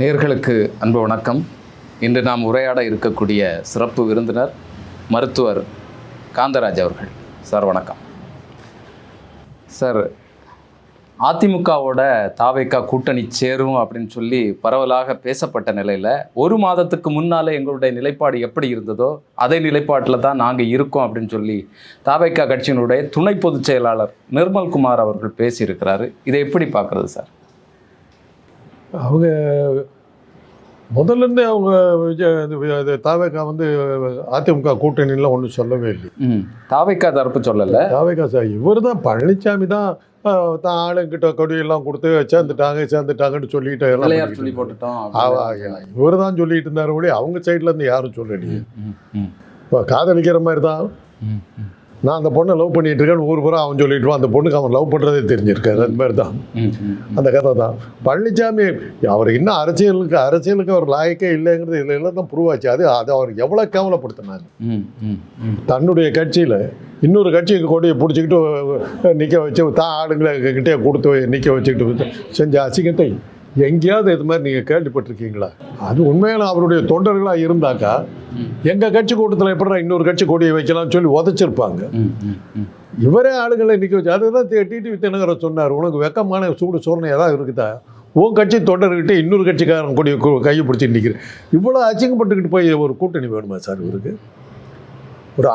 நேர்களுக்கு அன்பு வணக்கம். இன்று நாம் உரையாட இருக்கக்கூடிய சிறப்பு விருந்தினர் மருத்துவர் காந்தராஜ் அவர்கள். சார் வணக்கம். சார் அதிமுகவோட தாவேக்கா கூட்டணி சேரும் அப்படின்னு சொல்லி பரவலாக பேசப்பட்ட நிலையில் ஒரு மாதத்துக்கு முன்னால் எங்களுடைய நிலைப்பாடு எப்படி இருந்ததோ அதே நிலைப்பாட்டில் தான் நாங்கள் இருக்கோம் அப்படின்னு சொல்லி தாவேக்கா கட்சியினுடைய துணை பொதுச் செயலாளர் நிர்மல்குமார் அவர்கள் பேசியிருக்கிறாரு. இதை எப்படி பார்க்குறது சார்? அவங்க முதல்ல இருந்தே அவங்க இது தாவேக்கா வந்து அதிமுக கூட்டணிலாம் ஒன்றும் சொல்லவே இல்லை ம் தாவேக்கா தரப்பு சொல்லலை. தாவேக்கா சார் இவர் தான் பழனிசாமி தான் தான் ஆளுங்கிட்ட கொடியெல்லாம் கொடுத்து சேர்ந்துட்டாங்க சேர்ந்துட்டாங்கன்னு சொல்லிட்டு எல்லாம் சொல்லி போட்டுட்டோம். இவர் தான் சொல்லிட்டு இருந்தாரு அவங்க சைட்ல இருந்து யாரும் சொல்லலையே. இப்போ காதலிக்கிற மாதிரி தான். நான் அந்த பொண்ணை லவ் பண்ணிட்டு இருக்கேன்னு ஊர் பூரா அவன் சொல்லிட்டு அந்த பொண்ணுக்கு அவன் லவ் பண்ணுறதே தெரிஞ்சிருக்காரு அந்த மாதிரி தான். அந்த கதை தான். பழனிசாமி அவர் இன்னும் அரசியலுக்கு அரசியலுக்கு அவர் லாயக்கே இல்லைங்கிறது இதில் எல்லாம் தான் ப்ரூவ் ஆச்சு. அது அது அவர் எவ்வளோ கேவலப்படுத்தினாங்க. தன்னுடைய கட்சியில் இன்னொரு கட்சி கொடியை பிடிச்சிக்கிட்டு நிற்க வச்சு தான் ஆளுங்களை கிட்டே கொடுத்து நிற்க வச்சுக்கிட்டு செஞ்ச அசிங்கத்தை எங்கேயாவது இது மாதிரி நீங்கள் கேள்விப்பட்டிருக்கீங்களா? அது உண்மையான அவருடைய தொண்டர்களாக இருந்தாக்கா. எங்கள் கட்சி கூட்டத்தில் எப்படி இன்னொரு கட்சி கொடியை வைக்கலாம்னு சொல்லி உதச்சிருப்பாங்க. இவரே ஆளுங்களை நிற்க வச்சு அதுதான் டிடிவி தினகரன் சொன்னார் உனக்கு வெக்கமான சூடு சோழனை ஏதாவது இருக்குதா? உன் கட்சி தொண்டர்கிட்ட இன்னொரு கட்சிக்காரன் கொடி கையை பிடிச்சி நிற்கிறேன் இவ்வளோ அச்சிங்கப்பட்டுக்கிட்டு போய் ஒரு கூட்டணி வேணுமா சார் இவருக்கு? ஒரு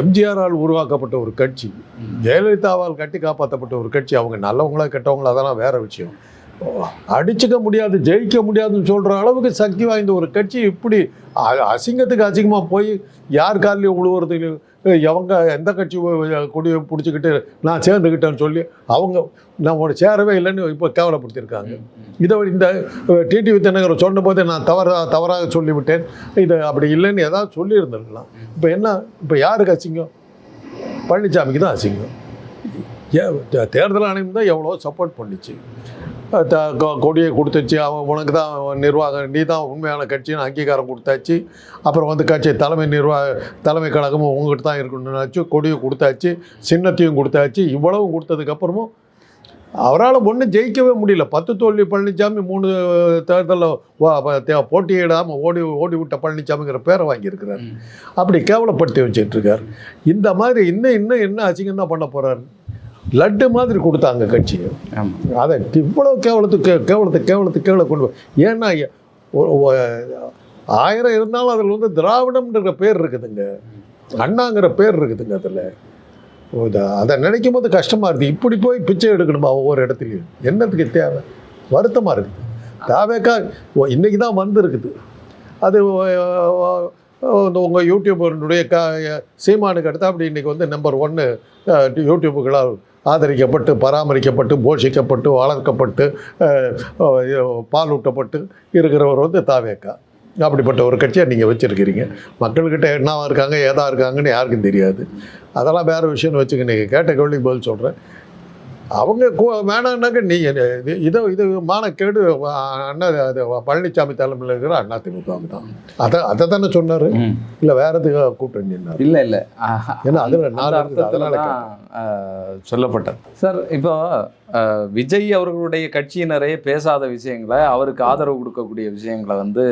எம்ஜிஆரால் உருவாக்கப்பட்ட ஒரு கட்சி ஜெயலலிதாவால் கட்டி காப்பாற்றப்பட்ட ஒரு கட்சி அவங்க நல்லவங்களா கெட்டவங்களா அதெல்லாம் வேற விஷயம். அடிச்சுக்க முடியாது ஜெயிக்க முடியாதுன்னு சொல்கிற அளவுக்கு சக்தி வாய்ந்த ஒரு கட்சி இப்படி அசிங்கத்துக்கு அசிங்கமாக போய் யார் காலையும் உழுவுறதுக்கு எவங்க எந்த கட்சி கொடியை பிடிச்சிக்கிட்டு நான் சேர்ந்துக்கிட்டேன்னு சொல்லி அவங்க நம்மளோட சேரவே இல்லைன்னு இப்போ கேவலப்படுத்தியிருக்காங்க. இதை இந்த டிடிவி தினகரன் சொன்ன போதே நான் தவறாக தவறாக சொல்லிவிட்டேன். இது அப்படி இல்லைன்னு ஏதாவது சொல்லியிருந்திருக்கலாம். இப்போ என்ன இப்போ யாருக்கு அசிங்கம்? பழனிசாமிக்கு தான் அசிங்கம். தே- தேர்தல் ஆணையம் தான் எவ்வளோ சப்போர்ட் பண்ணிச்சு. கொடியை கொடுத்துச்சு. அவன் உனக்கு தான் நிர்வாகம். நீ தான் உண்மையான கட்சின்னு அங்கீகாரம் கொடுத்தாச்சு. அப்புறம் வந்து கட்சி தலைமை நிர்வாக தலைமை கழகமும் உங்ககிட்ட தான் இருக்கணும்னாச்சு கொடியை கொடுத்தாச்சு சின்னத்தையும் கொடுத்தாச்சு இவ்வளவும் கொடுத்ததுக்கப்புறமும் அவரால் ஒன்றும் ஜெயிக்கவே முடியல. பத்து தோல்வி பழனிசாமி மூணு தேர்தலில் போட்டியிடாமல் ஓடி ஓடி விட்ட பழனிசாமிங்கிற பேரை வாங்கியிருக்கிறார். அப்படி கேவலப்படுத்தி வச்சுட்டு இருக்காரு. இந்த மாதிரி இன்னும் இன்னும் என்ன அசிங்கம் தான் பண்ண போறாரு? லட்டு மாதிரி கொடுத்தாங்க கட்சியை. அதை இவ்வளோ கேவலத்துக்கு கேவலத்துக்கு கேவலத்துக்கு கேவல கொண்டு ஏன்னா ஆயிரம் இருந்தாலும் அதில் வந்து திராவிடம்ன்ற பேர் இருக்குதுங்க. அண்ணாங்கிற பேர் இருக்குதுங்க அதில். அதை நினைக்கும் போது கஷ்டமாக இருக்குது இப்படி போய் பிச்சை எடுக்கணுமா ஒவ்வொரு இடத்துலையும்? என்னத்துக்கு தேவை? வருத்தமாக இருக்குது தாவேக்கா இன்னைக்கு தான் வந்திருக்குது. அது உங்கள் யூடியூபருடைய க சீமானுக்கு அடுத்து அப்படி இன்றைக்கி வந்து நம்பர் ஒன்று யூடியூப்புகளால் ஆதரிக்கப்பட்டு பராமரிக்கப்பட்டு போஷிக்கப்பட்டு வளர்க்கப்பட்டு பாலூட்டப்பட்டு இருக்கிறவர் வந்து தாவேக்கா. அப்படிப்பட்ட ஒரு கட்சியை நீங்கள் வச்சுருக்கிறீங்க. மக்கள்கிட்ட என்னவா இருக்காங்க ஏதா இருக்காங்கன்னு யாருக்கும் தெரியாது. அதெல்லாம் வேறு விஷயம்னு வச்சுக்க நீங்கள் கேட்ட கேள்விக்கு பதில் சொல்கிறேன் அவங்க கு- வேணான்னாக்க நீ இது இதை மானக்கேடு அண்ணா அது பழனிசாமி தலைமையில் இருக்கிற அண்ணா திமுகவுக்கு தான். அதை அதை தானே சொன்னார். இல்லை வேற எதுக்கு கூட்டணி என்ன இல்ல இல்ல. ஏன்னா அதில் நாலு ஆஹ், சொல்லப்பட்டது. சார் இப்போ விஜய் அவர்களுடைய கட்சியினரே பேசாத விஷயங்களை அவருக்கு ஆதரவு கொடுக்கக்கூடிய விஷயங்களை வந்து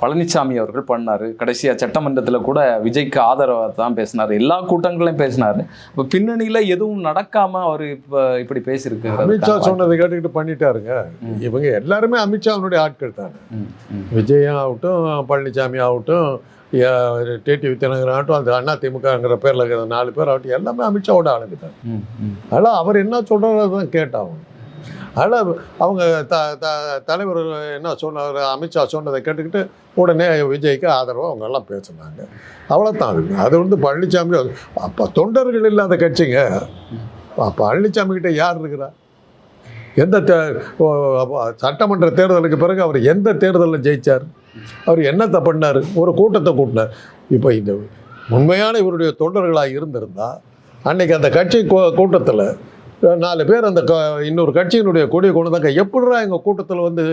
பழனிசாமி அவர்கள் பண்ணாரு. கடைசியா சட்டமன்றத்துல கூட விஜய்க்கு ஆதரவாக தான் பேசினாரு. எல்லா கூட்டங்களையும் பேசினாரு. இப்போ பின்னணியில எதுவும் நடக்காம அவர் இப்ப இப்படி பேசியிருக்கு அமித்ஷா சொன்னதை கேட்டுக்கிட்டு பண்ணிட்டாருங்க. இவங்க எல்லாருமே அமித்ஷாவினுடைய ஆட்கள் தானே. விஜய் ஆகட்டும் பழனிசாமி ஆகட்டும் டிடிவி தினகரன் ஆகட்டும் அந்த அண்ணா திமுகங்கிற பேரில் இருக்கிற நாலு பேர் ஆகட்டும் எல்லாமே அமித்ஷாவோட ஆளுங்க தான் அதனால் அவர் என்ன சொல்கிறாரோ தான் கேட்டாகணும். அதனால் அவங்க த த தலைவர் என்ன சொன்னார் அமித்ஷா சொன்னதை கேட்டுக்கிட்டு உடனே விஜய்க்கு ஆதரவாக அவங்க எல்லாம் பேசுனாங்க. அவ்வளோதான் அது. அது வந்து பழனிசாமி அப்போ தொண்டர்கள் இல்லாத கட்சிங்க. அப்ப பழனிசாமி கிட்ட யார் இருக்கிறா? எந்த தே சட்டமன்ற தேர்தலுக்கு பிறகு அவர் எந்த தேர்தலில் ஜெயிச்சார்? அவர் என்னத்தை பண்ணார்? ஒரு கூட்டத்தை கூட்டினார். இப்போ இந்த உண்மையான இவருடைய தொண்டர்களாக இருந்திருந்தா அன்னைக்கு அந்த கட்சி கூட்டத்தில் நாலு பேர் அந்த க இன்னொரு கட்சியினுடைய கொடியை கொண்டு வந்தாங்க எப்படிடா எங்கள் கூட்டத்தில் வந்து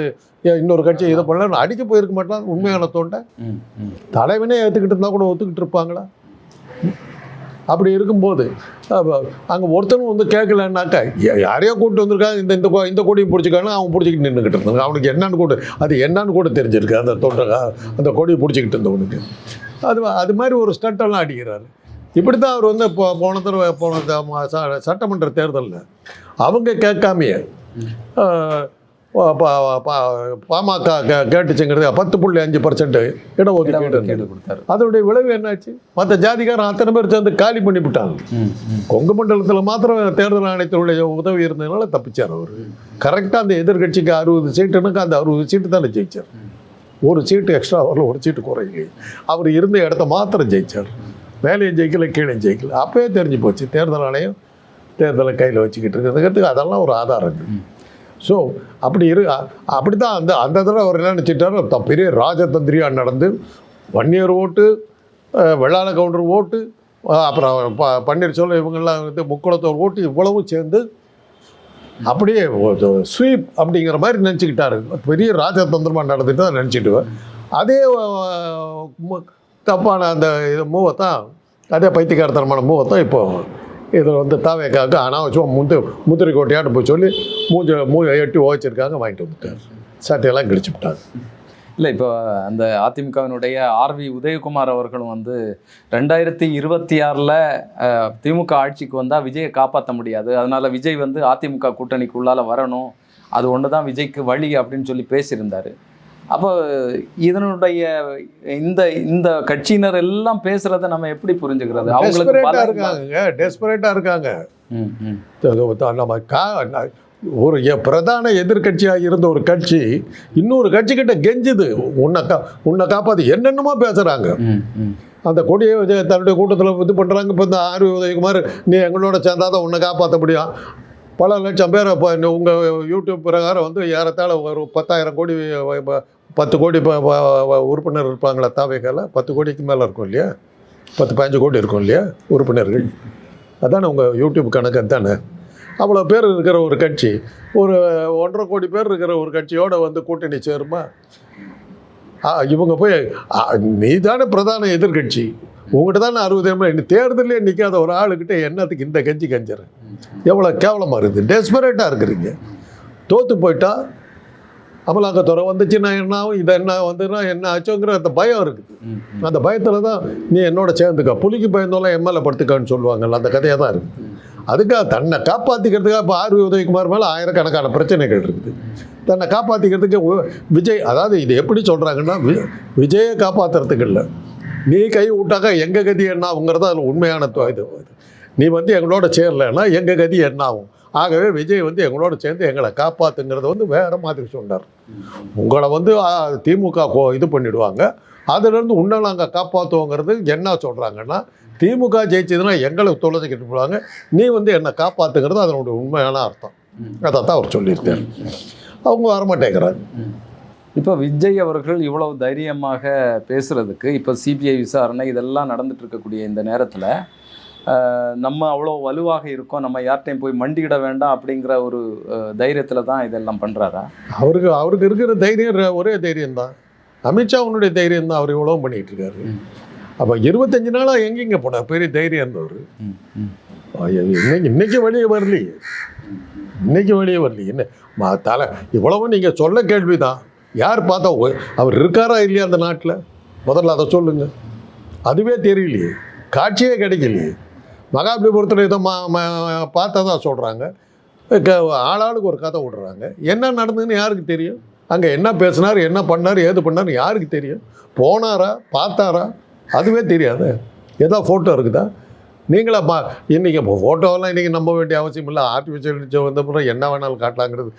இன்னொரு கட்சி இதை பண்ணலன்னு அடிக்க போயிருக்க மாட்டான் உண்மையான தொண்டை? தலைவனே ஏற்றுக்கிட்டு இருந்தால் கூட ஒத்துக்கிட்டு இருப்பாங்களா? அப்படி இருக்கும்போது அங்கே ஒருத்தனும் வந்து கேட்கலன்னாக்கா யாரையோ கூப்பிட்டு வந்திருக்காங்க இந்த இந்த கொ- இந்த கொடியை பிடிச்சிக்காங்க அவன் பிடிச்சிக்கிட்டு நின்றுக்கிட்டு இருந்தாங்க அவனுக்கு என்னன்னு கூட அது என்னன்னு கூட தெரிஞ்சிருக்கு அந்த தொண்டை அந்த கொடியை பிடிச்சிக்கிட்டு இருந்தவனுக்கு. அது அது மாதிரி ஒரு ஸ்டண்டெல்லாம் அடிக்கிறாரு. இப்படி தான் அவர் வந்து இப்போ போன தடவை போன ச- சட்டமன்ற தேர்தலில் அவங்க கேட்காமையே பாமக கேட்டுச்சுங்கிறது பத்து புள்ளி அஞ்சு பர்சன்ட் இடஒதுக்கீடு கொடுத்தாரு. அதனுடைய விளைவு என்னாச்சு? மற்ற ஜாதிக்காரன் அத்தனை பேர் சேர்ந்து காலி பண்ணி விட்டாங்க. கொங்கு மண்டலத்தில் மாத்திரம் தேர்தல் ஆணையத்தினுடைய உதவி இருந்ததுனால தப்பிச்சார் அவர். கரெக்டாக அந்த எதிர்க்கட்சிக்கு அறுபது சீட்டுனுக்கு அந்த அறுபது சீட்டு தானே ஜெயிச்சார். ஒரு சீட்டு எக்ஸ்ட்ரா வரல ஒரு சீட்டு குறையில்லை அவர் இருந்த இடத்த மாத்திரம் ஜெயிச்சார். மேலேயும் ஜெயிக்கல கீழே ஜெயிக்கல. அப்பவே தெரிஞ்சு போச்சு தேர்தல் ஆணையம் தேர்தலை கையில் வச்சுக்கிட்டு இருக்கிறதுக்கு அதெல்லாம் ஒரு ஆதாரங்கள் ஸோ அப்படி இரு அப்படி தான் அந்த அந்த தடவை அவர் என்ன நினச்சிட்டாரு? த- பெரிய ராஜதந்திரியாக நடந்து வன்னியர் ஓட்டு வெள்ளாள கவுண்டர் ஓட்டு அப்புறம் ப பன்னீர்செல்வம் இவங்கெல்லாம் வந்து முக்குளத்தோர் ஓட்டு இவ்வளவும் சேர்ந்து அப்படியே ஸ்வீப் அப்படிங்கிற மாதிரி நினச்சிக்கிட்டாரு. பெரிய ராஜதந்திரமாக நடந்துட்டு தான் நினச்சிட்டுவேன் அதே தப்பான அந்த இது மூவை தான் அதே பைத்தியக்காரத்தனமான மூவை தான் இப்போ இதில் வந்து தாவேக்காவுக்கு அனாவசியம் முந்து முந்திரி கோட்டையாட்டு போய் சொல்லி மூஞ்ச மூ எட்டி ஓச்சிருக்காங்க வாங்கிட்டு வந்துட்டார். சட்டையெல்லாம் கிழிச்சு விட்டாங்க. இல்லை இப்போ அந்த அதிமுகவினுடைய ஆர்வி உதயகுமார் அவர்களும் வந்து ரெண்டாயிரத்தி இருபத்தி ஆறில் திமுக ஆட்சிக்கு வந்தால் விஜயை காப்பாற்ற முடியாது. அதனால் விஜய் வந்து அதிமுக கூட்டணிக்கு உள்ளால வரணும். அது ஒன்று தான் விஜய்க்கு வழி அப்படின்னு சொல்லி பேசியிருந்தார். அப்போ இதனுடைய இந்த இந்த கட்சியினர் எல்லாம் பேசுறத நம்ம எப்படி புரிஞ்சுக்கிறது அவங்களுக்கு இருக்காங்க டெஸ்பரேட்டாக இருக்காங்க நம்ம கா ஒரு பிரதான எதிர்க்கட்சியாக இருந்த ஒரு கட்சி இன்னொரு கட்சிக்கிட்ட கெஞ்சுது உன்னை கா உன்னை காப்பாற்றி என்னென்னமோ ம். அந்த கொடியை தன்னுடைய கூட்டத்தில் இது பண்ணுறாங்க இப்போ இந்த ஆர்வி உதயகுமார் நீ எங்களோட சேர்ந்தாதான் உன்னை காப்பாற்ற முடியும் பல லட்சம் பேர் இப்போ உங்கள் யூடியூப் பிரகாரம் வந்து ஏறத்தாழ ஒரு பத்தாயிரம் கோடி பத்து கோடி வ- உறுப்பினர் இருப்பாங்களா தாவேக்கால பத்து கோடிக்கு மேலே இருக்கும் இல்லையா? பத்து பதினஞ்சு கோடி இருக்கும் இல்லையா உறுப்பினர்கள்? அதானே உங்கள் யூடியூப் கணக்கு தானே அவ்வளோ பேர் இருக்கிற ஒரு கட்சி ஒரு ஒன்றரை கோடி பேர் இருக்கிற ஒரு கட்சியோடு வந்து கூட்டணி சேருமா? ஆ, இவங்க போய் நீ தானே பிரதான எதிர்கட்சி. உங்கள்கிட்ட தானே அறுபது எம்எல்ஏ தேர்தலே நிற்காத ஒரு ஆளுக்கிட்ட என்னத்துக்கு இந்த கட்சி கஞ்சிற எவ்வளோ கேவலமாக இருக்குது? டெஸ்பரேட்டாக இருக்கிறீங்க. தோற்று போயிட்டால் அமலாக்கத்துறை வந்துச்சுன்னா என்ன ஆகும் இது என்ன வந்துன்னா என்ன ஆச்சோங்கிற அந்த பயம் இருக்குது. அந்த பயத்தில் தான் நீ என்னோட சேர்ந்துக்க. புலிக்கு பயந்தோலாம் எம்எல்ஏ படுத்துக்கான்னு சொல்லுவாங்கல்ல அந்த கதையாக தான் இருக்குது. அதுக்காக தன்னை காப்பாற்றிக்கிறதுக்காக இப்போ ஆர்வி உதயகுமார் மேலே ஆயிரக்கணக்கான பிரச்சனைகள் இருக்குது. தன்னை காப்பாற்றிக்கிறதுக்கு விஜய் அதாவது இது எப்படி சொல்கிறாங்கன்னா விஜயை காப்பாற்றுறதுக்கு இல்லை. நீ கை விட்டாக்கா எங்கள் கதி என்ன ஆகுங்கிறது அதில் உண்மையான இது. நீ வந்து எங்களோட சேரலைன்னா எங்கள் கதி என்ன ஆகும்? ஆகவே விஜய் வந்து எங்களோட சேர்ந்து எங்களை காப்பாற்றுங்கிறத வந்து வேறு மாதிரி சொன்னார் உங்களை வந்து திமுக கோ- இது பண்ணிடுவாங்க. அதுலேருந்து உன்னை நாங்கள் காப்பாற்றுவோங்கிறது என்ன சொல்கிறாங்கன்னா திமுக ஜெயிச்சதுன்னா எங்களை தொலைச்சிக்கிட்டு போடுவாங்க. நீ வந்து என்னை காப்பாற்றுங்கிறது அதனுடைய உண்மையான அர்த்தம். அதை தான் அவர் சொல்லியிருக்கார். அவங்க வரமாட்டேங்கிறாங்க. இப்போ விஜய் அவர்கள் இவ்வளவு தைரியமாக பேசுகிறதுக்கு இப்போ சிபிஐ விசாரணை இதெல்லாம் நடந்துட்டு இருக்கக்கூடிய இந்த நேரத்தில் நம்ம அவ்வளோ வலுவாக இருக்கோம் நம்ம யார்கிட்டையும் போய் மண்டியிட வேண்டாம் அப்படிங்கிற ஒரு தைரியத்தில் தான் இதெல்லாம் பண்ணுறாரா அவருக்கு அவருக்கு இருக்கிற தைரியம் ஒரே தைரியம் தான் அமித்ஷாவுனுடைய தைரியம் தான் அவர் இவ்வளோ பண்ணிட்டு இருக்காரு அப்போ இருபத்தஞ்சு நாளாக எங்கெங்க போனார்? பெரிய தைரியம் இருந்தவர் இன்னைக்கு இன்னைக்கு வெளியே வரலையே. இன்னைக்கு வெளியே வரலையே. என்ன தலை இவ்வளவும் நீங்கள் சொல்ல கேள்வி தான் யார் பார்த்தா அவர் இருக்காரா இல்லையா அந்த நாட்டில்? முதல்ல அதை சொல்லுங்க. அதுவே தெரியலையே. காட்சியே கிடைக்கலையே. மகாபலிபுரத்தில் இதை மா பார்த்தா பார்த்ததா சொல்கிறாங்க ஆளாளுக்கு ஒரு கதை விடுறாங்க. என்ன நடந்ததுன்னு யாருக்கு தெரியும்? அங்கே என்ன பேசினார் என்ன பண்ணார் ஏது பண்ணார் யாருக்கு தெரியும்? போனாரா பார்த்தாரா? அதுவே தெரியாது. ஏதோ ஃபோட்டோ இருக்குதா? நீங்களா பா இன்றைக்கி இப்போ ஃபோட்டோவெல்லாம் இன்றைக்கி நம்ப வேண்டிய அவசியம் இல்லை. ஆர்டிஃபிஷியல் வந்த பிறகு என்ன வேணாலும் காட்டலாங்கிறது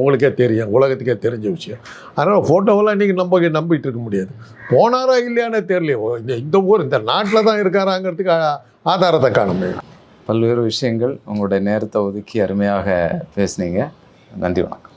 உங்களுக்கே தெரியும். உலகத்துக்கே தெரிஞ்ச விஷயம். அதனால் ஃபோட்டோவெல்லாம் இன்றைக்கி நம்ப நம்பிட்டு இருக்க முடியாது. போனாரா இல்லையானே தெரியலையே. இந்த இந்த ஊர் இந்த நாட்டில் தான் இருக்காராங்கிறதுக்கு ஆதாரத்தை காண முடியும் பல்வேறு விஷயங்கள் உங்களுடைய நேரத்தை ஒதுக்கி அருமையாக பேசுனீங்க. நன்றி வணக்கம்.